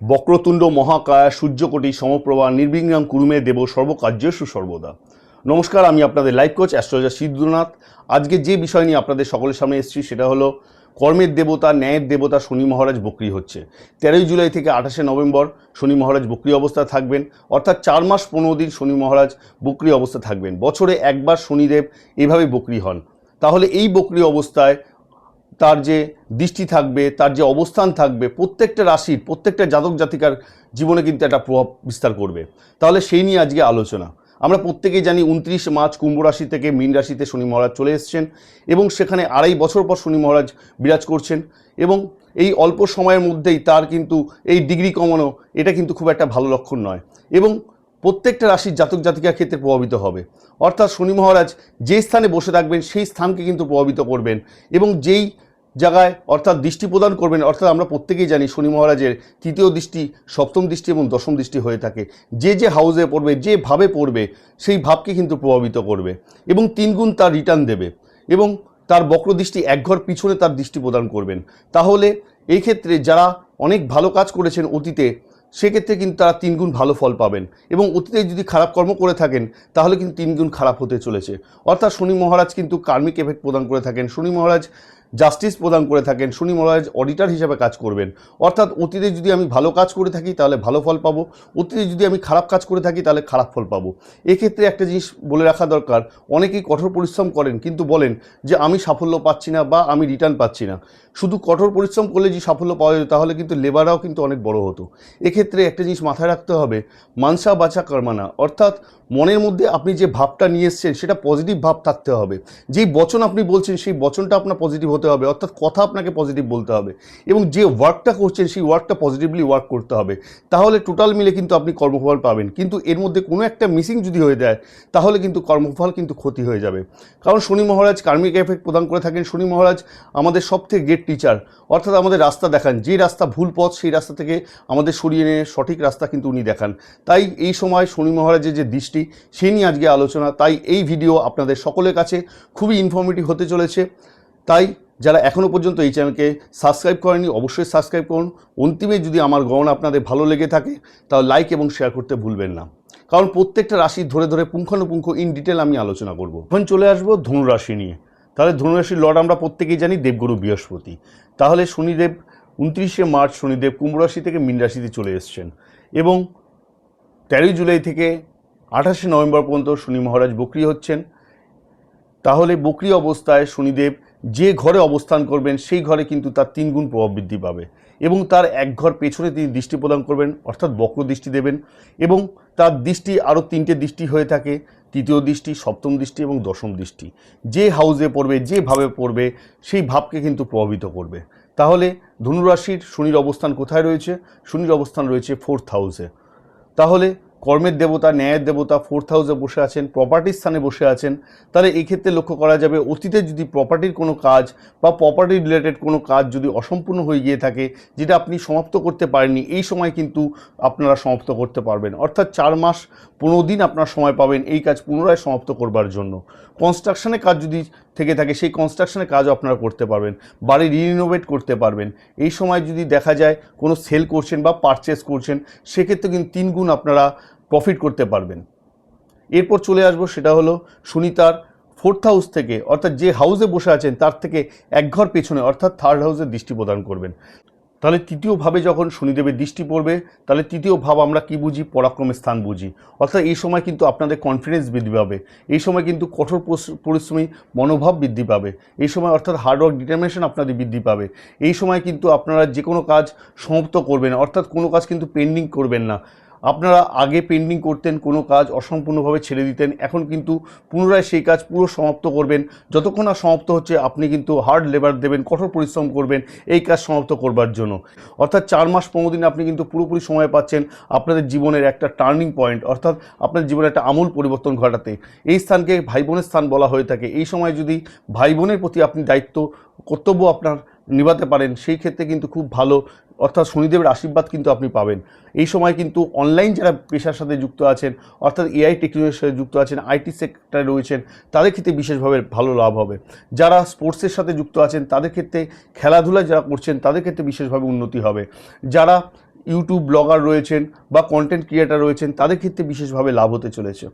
বক্রতুণ্ড মহাকায় সূর্যকোটি সমপ্রভা নির্বিঘ্নাম কুরুমে দেব সর্বকার্যেষু সর্বদা নমস্কার, আমি আপনাদের লাইফ কোচ, অ্যাস্ট্রোলজার সিদ্ধনাথ। আজকে যে বিষয় নিয়ে আপনাদের সকলের সামনে এসেছি সেটা হলো, কর্মের দেবতা, ন্যায়ের দেবতা শনি মহারাজ বক্রি হচ্ছে। তেরোই জুলাই থেকে আঠাশে নভেম্বর শনি মহারাজ বক্রি অবস্থায় থাকবেন, অর্থাৎ চার মাস পনেরো দিন শনি মহারাজ বক্রি অবস্থা থাকবেন। বছরে একবার শনিদেব এভাবে বক্রি হন। তাহলে এই বক্রি অবস্থায় তার যে দৃষ্টি থাকবে, তার যে অবস্থান থাকবে, প্রত্যেকটা রাশির, প্রত্যেকটা জাতক জাতিকার জীবনে কিন্তু একটা প্রভাব বিস্তার করবে। তাহলে সেই নিয়ে আজকে আলোচনা। আমরা প্রত্যেকেই জানি উনত্রিশ মার্চ কুম্ভ রাশি থেকে মীন রাশিতে শনি মহারাজ চলে এসেছেন এবং সেখানে আড়াই বছর পর শনি মহারাজ বিরাজ করছেন এবং এই অল্প সময়ের মধ্যেই তার কিন্তু এই ডিগ্রি কমানো, এটা কিন্তু খুব একটা ভালো লক্ষণ নয়। এবং প্রত্যেকটা রাশির জাতক জাতিকার ক্ষেত্রে প্রভাবিত হবে। অর্থাৎ শনি মহারাজ যে স্থানে বসে থাকবেন, সেই স্থানকে কিন্তু প্রভাবিত করবেন এবং যেই জায়গায় অর্থাৎ দৃষ্টি প্রদান করবেন, অর্থাৎ আমরা প্রত্যেকেই জানি শনি মহারাজের তৃতীয় দৃষ্টি, সপ্তম দৃষ্টি এবং দশম দৃষ্টি হয়ে থাকে। যে যে হাউসে পড়বে, যে ভাবে পড়বে, সেই ভাবকে কিন্তু প্রভাবিত করবে এবং তিনগুণ তার রিটার্ন দেবে এবং তার বক্র দৃষ্টি একঘর পিছনে তার দৃষ্টি প্রদান করবেন। তাহলে এই ক্ষেত্রে যারা অনেক ভালো কাজ করেছেন অতীতে সেক্ষেত্রে কিন্তু তারা তিনগুণ ভালো ফল পাবেন এবং অতীতে যদি খারাপ কর্ম করে থাকেন, তাহলে কিন্তু তিনগুণ খারাপ হতে চলেছে। অর্থাৎ শনি মহারাজ কিন্তু কার্মিক এফেক্ট প্রদান করে থাকেন। শনি মহারাজ জাস্টিস প্রদান করে থাকেন, শনি মহারাজ অডিটার হিসাবে কাজ করবেন। অর্থাৎ অতীতে যদি আমি ভালো কাজ করে থাকি, তাহলে ভালো ফল পাবো। অতীতে যদি আমি খারাপ কাজ করে থাকি, তাহলে খারাপ ফল পাবো। এক্ষেত্রে একটা জিনিস বলে রাখা দরকার, অনেকেই কঠোর পরিশ্রম করেন, কিন্তু বলেন যে, আমি সাফল্য পাচ্ছি না বা আমি রিটার্ন পাচ্ছি না। শুধু কঠোর পরিশ্রম করলে যে সাফল্য পাওয়া যেত, তাহলে কিন্তু লেবাররাও কিন্তু অনেক বড় হতো। এক্ষেত্রে একটা জিনিস মাথায় রাখতে হবে, মানসা বাছা কর্মানা অর্থাৎ মনের মধ্যে আপনি যে ভাবটা নিয়ে এসছেন, সেটা পজিটিভ ভাব থাকতে হবে। যেই বচন আপনি বলছেন, সেই বচনটা আপনার পজিটিভ হতে হবে। অর্থাৎ কথা আপনাকে পজিটিভ বলতে হবে। এবং যে ওয়ার্কটা করছেন, সেই ওয়ার্কটা পজিটিভলি ওয়ার্ক করতে হবে। তাহলে টোটাল মিলে কিন্তু আপনি কর্মফল পাবেন। কিন্তু এর মধ্যে কোনো একটা মিসিং যদি হয়ে যায়, তাহলে কিন্তু কর্মফল কিন্তু ক্ষতি হয়ে যাবে। কারণ শনি মহারাজ কার্মিক এফেক্ট প্রদান করে থাকেন। শনি মহারাজ আমাদের সব থেকে গ্রেট টিচার অর্থাৎ আমাদের রাস্তা দেখান। যে রাস্তা ভুল পথ, সেই রাস্তা থেকে আমাদের সরিয়ে নিয়ে সঠিক রাস্তা কিন্তু উনি দেখান। তাই এই সময় শনি মহারাজের যে দৃষ্টি সেই নিয়ে আজকে আলোচনা। তাই এই ভিডিও আপনাদের সকলের কাছে খুবই ইনফর্মেটিভ হতে চলেছে। তাই যারা এখনও পর্যন্ত এই চ্যানেলকে সাবস্ক্রাইব করেনি, অবশ্যই সাবস্ক্রাইব করুন। অন্তিমে যদি আমার গহনা আপনাদের ভালো লেগে থাকে, তাহলে লাইক এবং শেয়ার করতে ভুলবেন না। কারণ প্রত্যেকটা রাশি ধরে ধরে পুঙ্খানুপুঙ্খ ইন ডিটেল আমি আলোচনা করব। এখন চলে আসব ধনুরাশি নিয়ে। তাহলে ধনুরাশির লর্ড আমরা প্রত্যেকেই জানি দেবগুরু বৃহস্পতি। তাহলে শনিদেব উনত্রিশে মার্চ শনিদেব কুম্ভ রাশি থেকে মীন রাশিতে চলে এসছেন। এবং তেরোই জুলাই থেকে আঠাশে নভেম্বর পর্যন্ত শনি মহারাজ বকরি হচ্ছেন। তাহলে বকরি অবস্থায় শনিদেব যে ঘরে অবস্থান করবেন, সেই ঘরে কিন্তু তার তিন গুণ প্রভাব বৃদ্ধি পাবে এবং তার এক ঘর পেছনে তিনি দৃষ্টি প্রদান করবেন, অর্থাৎ বক্র দৃষ্টি দেবেন এবং তার দৃষ্টি আরও তিনটে দৃষ্টি হয়ে থাকে, তৃতীয় দৃষ্টি, সপ্তম দৃষ্টি এবং দশম দৃষ্টি। যে হাউসে পড়বে যেভাবে পড়বে, সেই ভাবকে কিন্তু প্রভাবিত করবে। তাহলে ধনুরাশির শনির অবস্থান কোথায় রয়েছে? শনির অবস্থান রয়েছে ফোর্থ হাউসে তাহলে কর্মের দেবতা, ন্যায়ের দেবতা ফোর্থ হাউসে বসে আছেন প্রপার্টির স্থানে বসে আছেন, তাহলে এই ক্ষেত্রে লক্ষ্য করা যাবে অতীতে যদি প্রপার্টির কোনো কাজ বা প্রপার্টি রিলেটেড কোনো কাজ যদি অসম্পূর্ণ হয়ে গিয়ে থাকে, যেটা আপনি সমাপ্ত করতে পারেননি, এই সময় কিন্তু আপনারা সমাপ্ত করতে পারবেন। অর্থাৎ চার মাস পনেরো দিন আপনার সময় পাবেন এই কাজ পুনরায় সমাপ্ত করবার জন্য। কনস্ট্রাকশনের কাজ যদি থেকে থাকে, সেই কনস্ট্রাকশনের কাজ আপনারা করতে পারবেন। বাড়ি রিনোভেট করতে পারবেন। এই সময় যদি দেখা যায় কোনো সেল করছেন বা পারচেস করছেন, সেক্ষেত্রে কিন্তু তিন গুণ আপনারা প্রফিট করতে পারবেন। এরপর চলে আসব, সেটা হলো সুনিতার ফোর্থ হাউস থেকে, অর্থাৎ যে হাউসে বসে আছেন, তার থেকে এক ঘর পেছনে, অর্থাৎ থার্ড হাউসে দৃষ্টি প্রদান করবেন। তাহলে তৃতীয়ভাবে যখন শনিদেবের দৃষ্টি পড়বে, তাহলে তৃতীয় ভাব আমরা কি বুঝি? পরাক্রমের স্থান বুঝি। অর্থাৎ এই সময় কিন্তু আপনাদের কনফিডেন্স বৃদ্ধি পাবে। এই সময় কিন্তু কঠোর পরিশ্রমী মনোভাব বৃদ্ধি পাবে। এই সময় অর্থাৎ হার্ডওয়ার্ক ডিটারমিনেশন আপনাদের বৃদ্ধি পাবে। এই সময় কিন্তু আপনারা যে কোনো কাজ সমাপ্ত করবেন, অর্থাৎ কোনো কাজ কিন্তু পেন্ডিং করবেন না। আপনারা আগে পেন্ডিং করতেন, কোনো কাজ অসম্পূর্ণভাবে ছেড়ে দিতেন, এখন কিন্তু পুনরায় সেই কাজ পুরো সমাপ্ত করবেন। যতক্ষণ না সমাপ্ত হচ্ছে, আপনি কিন্তু হার্ড লেবার দেবেন, কঠোর পরিশ্রম করবেন এই কাজ সমাপ্ত করবার জন্য। অর্থাৎ চার মাস পনেরো দিন আপনি কিন্তু পুরোপুরি সময় পাচ্ছেন আপনাদের জীবনের একটা টার্নিং পয়েন্ট অর্থাৎ আপনার জীবনে একটা আমূল পরিবর্তন ঘটাতে। এই স্থানকে ভাই বোনের স্থান বলা হয়ে থাকে। এই সময় যদি ভাই বোনের প্রতি আপনি দায়িত্ব, কর্তব্য আপনার নিভাতে পারেন, সেই ক্ষেত্রে কিন্তু খুব ভালো। অর্থাৎ শনিদেবের আশীর্বাদ কিন্তু আপনি পাবেন। এই সময় কিন্তু অনলাইন যারা পেশার সাথে যুক্ত আছেন, অর্থাৎ এআই টেকনোলজির সাথে যুক্ত আছেন আইটি সেক্টরে রয়েছেন, তাদের ক্ষেত্রে বিশেষভাবে ভালো লাভ হবে। যারা স্পোর্টসের সাথে যুক্ত আছেন, তাদের ক্ষেত্রে খেলাধুলা যারা করছেন, তাদের ক্ষেত্রে বিশেষভাবে উন্নতি হবে। যারা ইউটিউব ব্লগার রয়েছেন বা কন্টেন্ট ক্রিয়েটার রয়েছেন, তাদের ক্ষেত্রে বিশেষভাবে লাভ হতে চলেছে।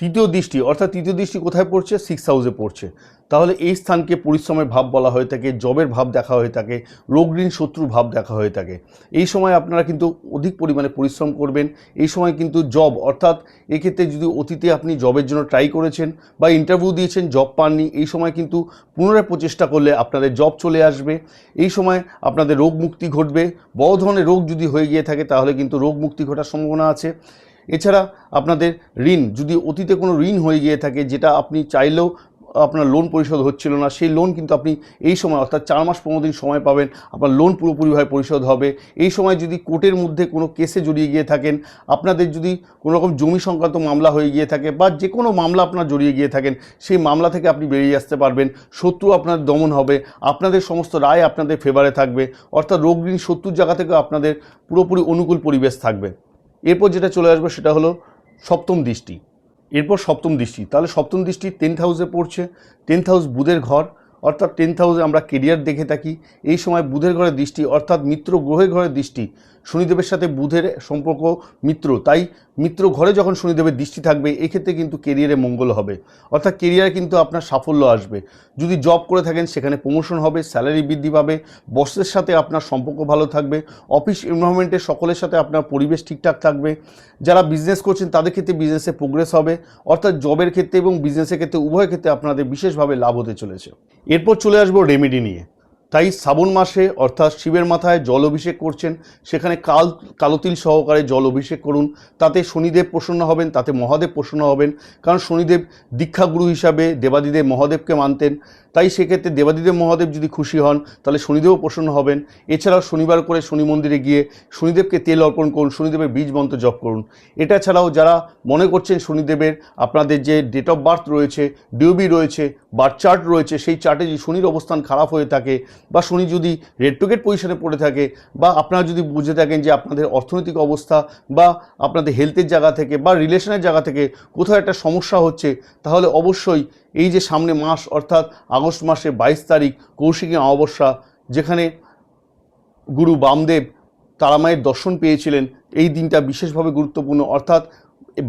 তৃতীয় দৃষ্টি, অর্থাৎ তৃতীয় দৃষ্টি কোথায় পড়ছে? সিক্স হাউসে পড়ছে। তাহলে এই স্থানকে পরিশ্রমের ভাব বলা হয়ে থাকে, জবের ভাব দেখা হয়ে থাকে, রোগ ঋণ শত্রুর ভাব দেখা হয়ে থাকে। এই সময় আপনারা কিন্তু অধিক পরিমাণে পরিশ্রম করবেন। এই সময় কিন্তু জব, অর্থাৎ এক্ষেত্রে যদি অতীতে আপনি জবের জন্য ট্রাই করেছেন বা ইন্টারভিউ দিয়েছেন জব পাননি, এই সময় কিন্তু পুনরায় প্রচেষ্টা করলে আপনাদের জব চলে আসবে। এই সময় আপনাদের রোগ মুক্তি ঘটবে। বড় ধরনের রোগ যদি হয়ে গিয়ে থাকে, তাহলে কিন্তু রোগ মুক্তি ঘটার সম্ভাবনা আছে। এছাড়া আপনাদের ঋণ, যদি অতীতে কোনো ঋণ হয়ে গিয়ে থাকে, যেটা আপনি চাইলেও আপনার লোন পরিশোধ হচ্ছিল না, সেই লোন কিন্তু আপনি এই সময়, অর্থাৎ চার মাস পনেরো দিন সময় পাবেন, আপনার লোন পুরোপুরিভাবে পরিশোধ হবে। এই সময় যদি কোর্টের মধ্যে কোনো কেসে জড়িয়ে গিয়ে থাকেন, আপনাদের যদি কোনো রকম জমি সংক্রান্ত মামলা হয়ে গিয়ে থাকে, বা যে কোনো মামলা আপনার জড়িয়ে গিয়ে থাকেন, সেই মামলা থেকে আপনি বেরিয়ে আসতে পারবেন, শত্রু আপনার দমন হবে, আপনাদের সমস্ত রায় আপনাদের ফেভারে থাকবে, অর্থাৎ রোগ ঋণ শত্রুর জায়গা থেকে আপনাদের পুরোপুরি অনুকূল পরিবেশ থাকবে। এরপর যেটা চলে আসবে সেটা হলো সপ্তম দৃষ্টি। এরপর সপ্তম দৃষ্টি। তাহলে সপ্তম দৃষ্টি টেন্থ হাউসে পড়ছে। টেন্থ হাউস বুধের ঘর, অর্থাৎ টেন্থ হাউসে আমরা কেরিয়ার দেখে থাকি। এই সময় বুধের ঘরের দৃষ্টি, অর্থাৎ মিত্র গ্রহের ঘরের দৃষ্টি শনিদেবের সাথে বুধের সম্পর্ক মিত্র। তাই মিত্র ঘরে যখন শনিদেবের দৃষ্টি থাকবে, এক্ষেত্রে কিন্তু কেরিয়ারে মঙ্গল হবে। অর্থাৎ কেরিয়ারে কিন্তু আপনার সাফল্য আসবে। যদি জব করে থাকেন, সেখানে প্রমোশন হবে স্যালারি বৃদ্ধি পাবে, বসের সাথে আপনার সম্পর্ক ভালো থাকবে অফিস এনভারনমেন্টের সকলের সাথে আপনার পরিবেশ ঠিকঠাক থাকবে। যারা বিজনেস করছেন, তাদের ক্ষেত্রে বিজনেসে প্রোগ্রেস হবে। অর্থাৎ জবের ক্ষেত্রে এবং বিজনেসের ক্ষেত্রে উভয় ক্ষেত্রে আপনাদের বিশেষভাবে লাভ হতে চলেছে। এরপর চলে আসব রেমেডি নিয়ে। তাই শ্রাবণ মাসে অর্থাৎ শিবের মাথায় জল অভিষেক করছেন। সেখানে কাল, কালোতিল সহকারে জল অভিষেক করুন। তাতে শনিদেব প্রসন্ন হবেন, তাতে মহাদেব প্রসন্ন হবেন। কারণ শনিদেব দীক্ষাগুরু হিসাবে দেবাদিদেব মহাদেবকে মানতেন। তাই সেক্ষেত্রে দেবাদিদেব মহাদেব যদি খুশি হন, তাহলে শনিদেবও প্রসন্ন হবেন। এছাড়াও শনিবার করে শনি মন্দিরে গিয়ে শনিদেবকে তেল অর্পণ করুন, শনিদেবের বীজ মন্ত্র জপ করুন। এটা ছাড়াও যারা মনে করছেন শনিদেবের, আপনাদের যে ডেট অফ বার্থ রয়েছে ডিওবি রয়েছে বার্থ চার্ট রয়েছে, সেই চার্টে যদি শনির অবস্থান খারাপ হয়ে থাকে বা শনি যদি রেড রেডটোকেট পজিশনে পড়ে থাকে বা আপনারা যদি বুঝে থাকেন যে আপনাদের অর্থনৈতিক অবস্থা বা আপনাদের হেলথের জায়গা থেকে বা রিলেশনের জায়গা থেকে কোথাও একটা সমস্যা হচ্ছে, তাহলে অবশ্যই এই যে সামনে মাস, অর্থাৎ আগস্ট মাসে বাইশ তারিখ, কৌশিকী অমাবস্যা, যেখানে গুরু বামদেব তারামায়ের দর্শন পেয়েছিলেন, এই দিনটা বিশেষভাবে গুরুত্বপূর্ণ। অর্থাৎ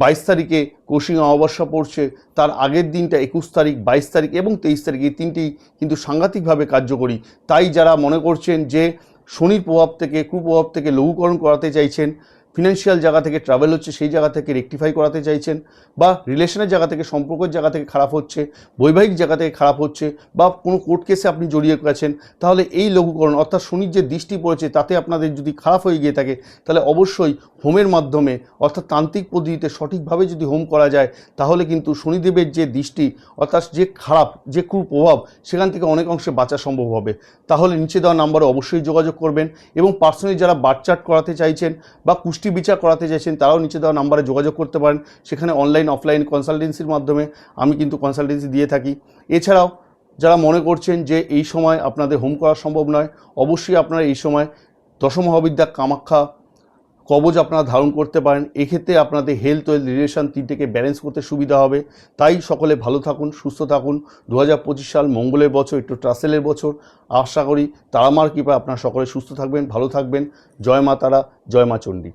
বাইশ তারিখে কৌশিক অমাবস্যা পড়ছে, তার আগের দিনটা একুশ তারিখ, বাইশ তারিখ এবং তেইশ তারিখ, এই তিনটি কিন্তু সাংঘাতিকভাবে কার্যকরী। তাই যারা মনে করছেন যে শনির প্রভাব থেকে, কুপ্রভাব থেকে লঘুকরণ করাতে চাইছেন ফিনান্সিয়াল জায়গা থেকে ট্রাভেল হচ্ছে, সেই জায়গা থেকে রেকটিফাই করাতে চাইছেন বা রিলেশনের জায়গা থেকে, সম্পর্কের জায়গা থেকে খারাপ হচ্ছে, বৈবাহিক জায়গা থেকে খারাপ হচ্ছে বা কোনো কোর্ট কেসে আপনি জড়িয়ে গেছেন, তাহলে এই লঘুকরণ অর্থাৎ শনির যে দৃষ্টি পড়েছে তাতে আপনাদের যদি খারাপ হয়ে গিয়ে থাকে, তাহলে অবশ্যই হোমের মাধ্যমে অর্থাৎ তান্ত্রিক পদ্ধতিতে সঠিকভাবে যদি হোম করা যায়, তাহলে কিন্তু শনিদেবের যে দৃষ্টি অর্থাৎ যে খারাপ, যে কুপ্রভাব, সেখান থেকে অনেক অংশে বাঁচা সম্ভব হবে। তাহলে নিচে দেওয়া নাম্বারে অবশ্যই যোগাযোগ করবেন এবং পার্সোনালি যারা বার্থ চার্ট করাতে চাইছেন বা কুষ্টি বিচার করাতে চাইছেন তারাও নিচে দেওয়া নাম্বারে যোগাযোগ করতে পারেন। সেখানে অনলাইন অফলাইন কনসালটেন্সির মাধ্যমে আমি কিন্তু কনসালটেন্সি দিয়ে থাকি। এছাড়াও যারা মনে করছেন যে এই সময় আপনাদের হোম করা সম্ভব নয়, অবশ্যই আপনারা এই সময় দশম মহাবিদ্যা কামাখ্যা কবজ আপনারা ধারণ করতে পারেন। এক্ষেত্রে আপনাদের হেলথ ওয়েলথ রিলেশন তিনটেকে ব্যালেন্স করতে সুবিধা হবে। তাই সকলে ভালো থাকুন, সুস্থ থাকুন। দু হাজার পঁচিশ সাল মঙ্গলের বছর, একটু ট্রাসেলের বছর। আশা করি তারামার কৃপা আপনারা সকলে সুস্থ থাকবেন, ভালো থাকবেন। জয় মা তারা, জয় মা চণ্ডী।